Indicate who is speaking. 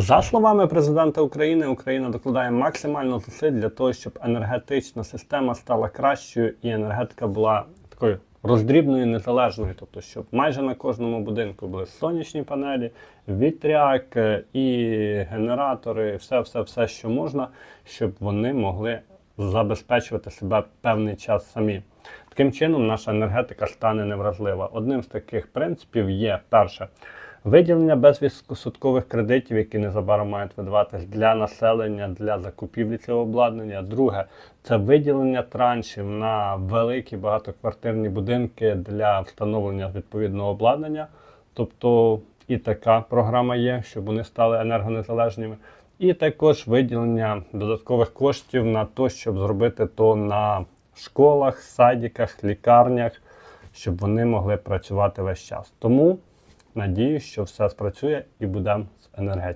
Speaker 1: За словами президента України, Україна докладає максимально зусиль для того, щоб енергетична система стала кращою і енергетика була такою роздрібною, незалежною. Тобто, щоб майже на кожному будинку були сонячні панелі, вітряк е, і генератори, все, все, все, що можна, щоб вони могли забезпечувати себе певний час самі. Таким чином, наша енергетика стане невразлива. Одним з таких принципів є перше. Виділення безвідсоткових кредитів, які незабаром мають видаватись для населення для закупівлі цього обладнання. Друге, це виділення траншів на великі багатоквартирні будинки для встановлення відповідного обладнання. Тобто і така програма є, щоб вони стали енергонезалежними. І також виділення додаткових коштів на те, щоб зробити то на школах, садиках, лікарнях, щоб вони могли працювати весь час. Тому надіюсь, що все спрацює і будемо з енергетикою.